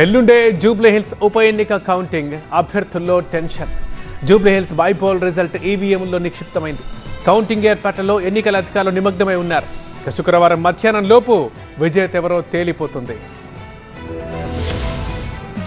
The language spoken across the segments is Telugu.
ఎల్లుండే జూబ్లీహిల్స్ ఉప ఎన్నిక కౌంటింగ్. అభ్యర్థుల్లో టెన్షన్. జూబ్లీహిల్స్ బైపోల్ రిజల్ట్ ఈవీఎంలో నిక్షిప్తమైంది. కౌంటింగ్ ఏర్పాట్లలో ఎన్నికల అధికారులు నిమగ్నమై ఉన్నారు. శుక్రవారం మధ్యాహ్నం లోపు విజేత ఎవరో తేలిపోతుంది.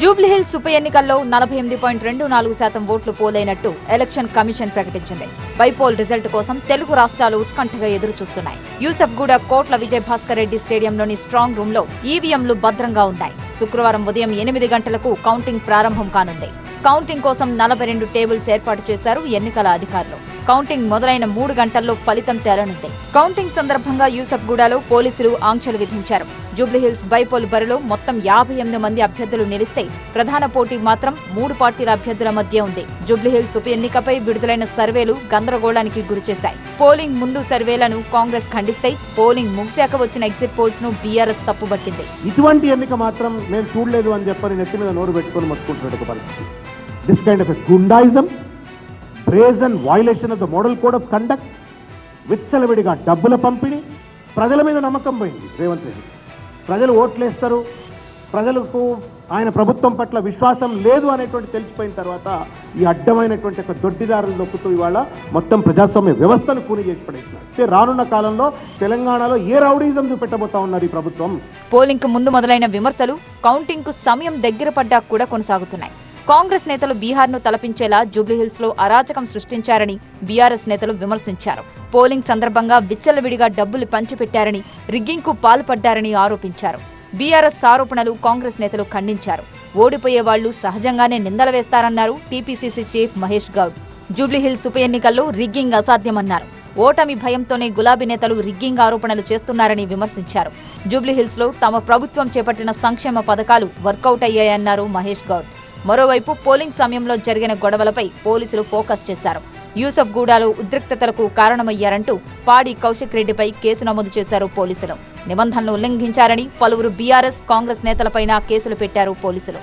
జూబ్లీహిల్స్ ఉప ఎన్నికల్లో నలభై ఎనిమిది పాయింట్ రెండు నాలుగు శాతం ఓట్లు పోలైనట్టు ఎలక్షన్ కమిషన్ ప్రకటించింది. బైపోల్ రిజల్ట్ కోసం తెలుగు రాష్ట్రాలు ఉత్కంఠగా ఎదురు చూస్తున్నాయి యూసఫ్గూడ కోట్ల విజయ్ భాస్కర్ రెడ్డి స్టేడియంలోని స్ట్రాంగ్ రూమ్లో ఈవీఎంలు భద్రంగా ఉన్నాయి. శుక్రవారం ఉదయం ఎనిమిది గంటలకు కౌంటింగ్ ప్రారంభం కానుంది. కౌంటింగ్ కోసం నలభై రెండు టేబుల్స్ ఏర్పాటు చేశారు ఎన్నికల అధికారులు. కౌంటింగ్ మొదలైన మూడు గంటల్లో ఫలితం తేలనుంది. కౌంటింగ్ సందర్భంగా యూసఫ్గూడలో పోలీసులు ఆంక్షలు విధించారు. జూబ్లీహిల్స్ బైపోల్ బరిలో మొత్తం యాభై ఎనిమిది మంది అభ్యర్థులు నిలిస్తే ప్రధాన పోటీ మాత్రం మూడు పార్టీల అభ్యర్థుల మధ్య ఉంది. జూబ్లీహిల్స్ ఉప ఎన్నికపై విడుదలైన సర్వేలు గందరగోళానికి గురిచేశాయి. పోలింగ్ ముందు సర్వేలను కాంగ్రెస్ ఖండిస్తే పోలింగ్ ముగిశాక వచ్చిన ఎగ్జిట్ పోల్స్ను బీఆర్ఎస్ తప్పుబట్టింది. ఇటువంటి ఎన్నిక మాత్రం నేను చూడలేదు అని చెప్పని నెత్తి మీద నోరు పెట్టుకుని మొత్తుకుంటున్నాడు పరిస్థితి. This kind of goondaism brazen violation of the model code of conduct విచ్చలవిడిగా డబ్బుల పంపిణీ ప్రజల మీద నమ్మకం పోయింది రేవంత్ రెడ్డి. ప్రజలు ఓట్లేస్తారు ప్రజలకు ఆయన ప్రభుత్వం పట్ల విశ్వాసం లేదు అనేటువంటి తెలిసిపోయిన తర్వాత ఈ అడ్డమైనటువంటి ఒక దొడ్డిదారులు నొక్కుతూ ఇవాళ మొత్తం ప్రజాస్వామ్య వ్యవస్థను కూని చేసి అయితే రానున్న కాలంలో తెలంగాణలో ఏ రౌడీజం చూపెట్టబోతా ఉన్నారు ఈ ప్రభుత్వం? పోలింగ్ ముందు మొదలైన విమర్శలు కౌంటింగ్కు సమయం దగ్గర పడ్డా కూడా కొనసాగుతున్నాయి. కాంగ్రెస్ నేతలు బీహార్ను తలపించేలా జూబ్లీహిల్స్లో అరాచకం సృష్టించారని బీఆర్ఎస్ నేతలు విమర్శించారు. పోలింగ్ సందర్భంగా విచ్చలవిడిగా డబ్బులు పంచిపెట్టారని రిగ్గింగ్కు పాల్పడ్డారని ఆరోపించారు. బీఆర్ఎస్ ఆరోపణలు కాంగ్రెస్ నేతలు ఖండించారు. ఓడిపోయే వాళ్ళు సహజంగానే నిందలు వేస్తారన్నారు టీపీసీసీ చీఫ్ మహేష్ గౌడ్. జూబ్లీహిల్స్ ఉప ఎన్నికల్లో రిగ్గింగ్ అసాధ్యమన్నారు. ఓటమి భయంతోనే గులాబీ నేతలు రిగ్గింగ్ ఆరోపణలు చేస్తున్నారని విమర్శించారు. జూబ్లీహిల్స్లో తమ ప్రభుత్వం చేపట్టిన సంక్షేమ పథకాలు వర్కౌట్ అయ్యాయన్నారు మహేష్ గౌడ్. మరోవైపు పోలింగ్ సమయంలో జరిగిన గొడవలపై పోలీసులు ఫోకస్ చేశారు. యూసఫ్ గూడాలో ఉద్రిక్తతలకు కారణమయ్యారంటూ పాడి కౌశిక్ రెడ్డిపై కేసు నమోదు చేశారు పోలీసులు. నిబంధనలు ఉల్లంఘించారని పలువురు బీఆర్ఎస్ కాంగ్రెస్ నేతలపైన కేసులు పెట్టారు పోలీసులు.